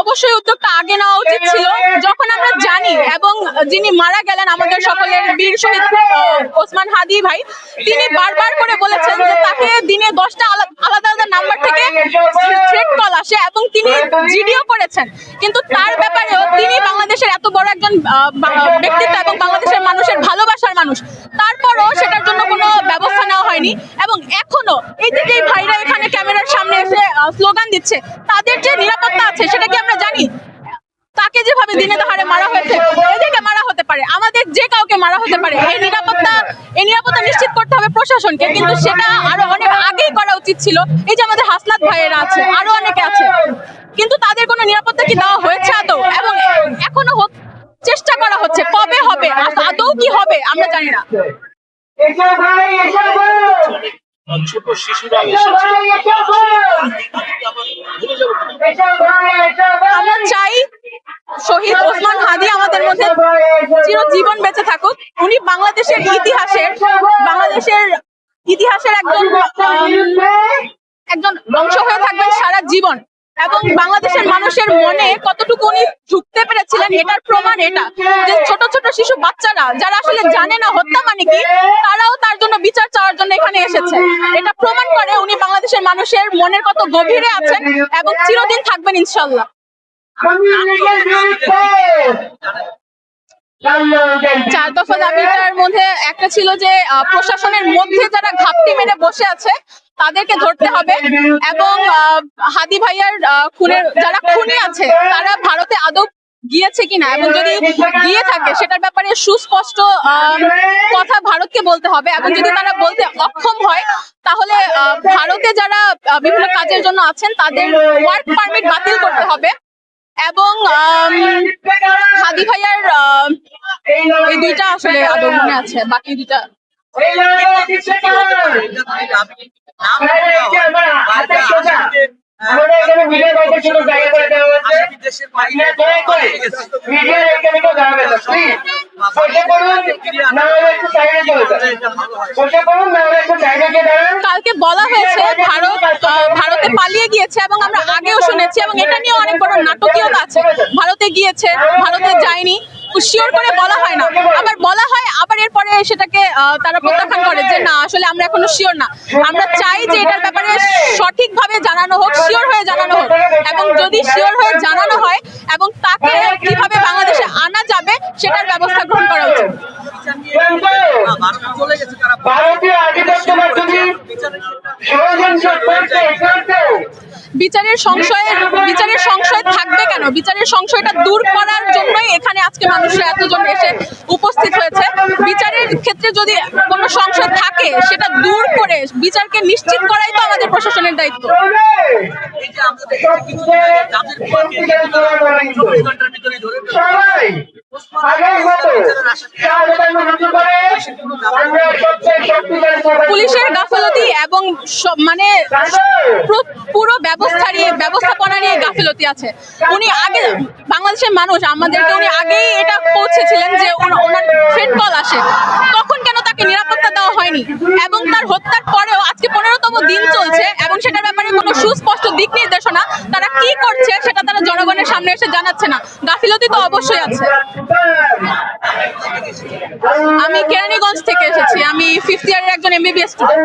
অবশ্যই উদ্যোগটা আগে নেওয়া উচিত ছিল। যখন আমরা জানি এবং যিনি মারা গেলেন আমাদের সকলের বীর শহীদ ওসমান হাদি ভাই তিনি বারবার করে বলেছেন যে তাকে দিনে দশটা আলাদা আলাদা নাম্বার থেকে থ্রেট কল আসে এবং তিনি জিডিও করেছেন। কিন্তু তার ব্যাপারেও তিনি বাংলাদেশের এত বড় একজন ব্যক্তিত্ব এবং বাংলাদেশের মানুষের ভালোবাসার মানুষ। তারপরও সেটার জন্য কোনো ব্যবস্থা নেওয়া হয়নি। এখনও এই যে ভাইরা এখানে ক্যামেরার সামনে এসে স্লোগান দিচ্ছে, তাদের যে নিরাপত্তা আছে, সেটা কি আমরা জানি? তাকে যেভাবে দিনে দহারে মারা হয়েছে, এদেরকে মারা হতে পারে। আমাদের যে কাউকে মারা হতে পারে, এই নিরাপত্তা এই নিরাপত্তা নিশ্চিত করতে হবে প্রশাসনকে, কিন্তু সেটা আরও অনেক আগেই করা উচিত ছিল। এই যে আমাদের হাসনাত ভাইয়েরা আছে, আরও অনেকে আছে। কিন্তু তাদের কোনো নিরাপত্তা কি দেওয়া হয়েছে আদৌ? এবং এখনও চেষ্টা করা হচ্ছে, কবে হবে, আদৌ কি হবে, আমরা জানি না। ছোট শিশুরা এসেছে। আমরা চাই শহীদ ওসমান হাদি আমাদের মধ্যে চিরজীবন বেঁচে থাকুক। উনি বাংলাদেশের ইতিহাসের বাংলাদেশের ইতিহাসের একজন একজন অংশ হয়ে থাকবেন সারা জীবন। এবং বাংলাদেশের মানুষের মনে কতটুকু উনি ঢুকতে পেরেছিলেন এটার প্রমাণ এটা, যে ছোট ছোট শিশু বাচ্চারা যারা আসলে জানে না হত্যা মানে কি, তারাও তার জন্য বিচার চাওয়ার জন্য এখানে এসেছে। এটা প্রমাণ করে উনি বাংলাদেশের মানুষের মনের কত গভীরে আছেন এবং চিরদিন থাকবেন ইনশাল্লাহ চার দফা দাবিটার মধ্যে একটা ছিল যে প্রশাসনের মধ্যে যারা ঘাপটি মেরে বসে আছে তাদেরকে ধরতে হবে এবং হাদি ভাইয়ার খুনের, যারা খুনি আছে, তারা ভারতে আদৌ গিয়েছে কিনা? এবং যদি গিয়ে থাকে, সেটার ব্যাপারে সুস্পষ্ট কথা ভারতকে বলতে হবে। এবং যদি তারা বলতে অক্ষম হয়, তাহলে ভারতে যারা বিভিন্ন কাজের জন্য আছেন, তাদের ওয়ার্ক পারমিট বাতিল করতে হবে। এবং হাদি ভাইয়ার এই দুইটা আসলে আদৌ মনে আছে? বাকি দুইটা আমাদের এখানে মিডিয়া বাইরে ছিল জায়গা করে দেওয়া হয়েছে। আপনারা দয়া করে মিডিয়ার এখানে কেউ দাঁড়াবেন না প্লিজ বসে পড়ুন না হলে একটু সাইডে চলে যান। বসে পড়ুন না হলে একটু সাইডে গিয়ে দাঁড়ান। কালকে বলা হয়েছে ভারত ভারতে পালিয়ে গিয়েছে এবং আমরা আগেও শুনেছি এবং এটা নিয়ে অনেক বড় নাটকীয়তা আছে। ভারতে গিয়েছে ভারতে যায়নি। শিওর করে বলা হয় না। আবার বলা হয় আবার এরপরে সেটাকে তারা প্রত্যাখ্যান করে যে না আসলে আমরা এখনও শিওর না। আমরা চাই যে এটার ব্যাপারে সঠিকভাবে জানানো হোক শিওর হয়ে জানানো হোক। এবং যদি শিওর হয়ে জানানো হয় এবং তাকে কীভাবে বাংলাদেশে আনা যাবে সেটার ব্যবস্থা গ্রহণ করা উচিত। কিন্তু ভারতীয় আধিপত্যবাদী ষড়যন্ত্র করতে করতে বিচারের সংশয়ের বিচারের সংশয় থাকবে কেন? বিচারের সংশয়টা দূর করার জন্যই এখানে আজকে মানুষরা এতজন এসে উপস্থিত বিচারের ক্ষেত্রে যদি কোনো সংশয় থাকে সেটা দূর করে বিচারকে নিশ্চিত করাই তো আমাদের প্রশাসনের দায়িত্ব। পুলিশের গাফলতি এবং মানে পুরো- ব্যবস্থা নিয়ে ব্যবস্থাপনা নিয়ে গাফিলতি আছে। উনি আগে বাংলাদেশের মানুষ আমাদেরকে উনি আগেই এটা পৌঁছেছিলেন যে ওনা- ওনার আসে, তখন কেন তাকে নিরাপত্তা দেওয়া হয়নি? এবং তার হত্যার পরেও আজকে পনেরোতম দিন চলছে, এবং সেটার ব্যাপারে কোনো সুস্পষ্ট দিক নির্দেশনা তারা কি করছে সেটা তারা জনগণের সামনে এসে জানাচ্ছে না। গাফিলতি তো অবশ্যই আছে। আমি কেরানীগঞ্জ থেকে এসেছি, আমি ফিফথ ইয়ারের একজন এমবিবিএস স্টুডেন্ট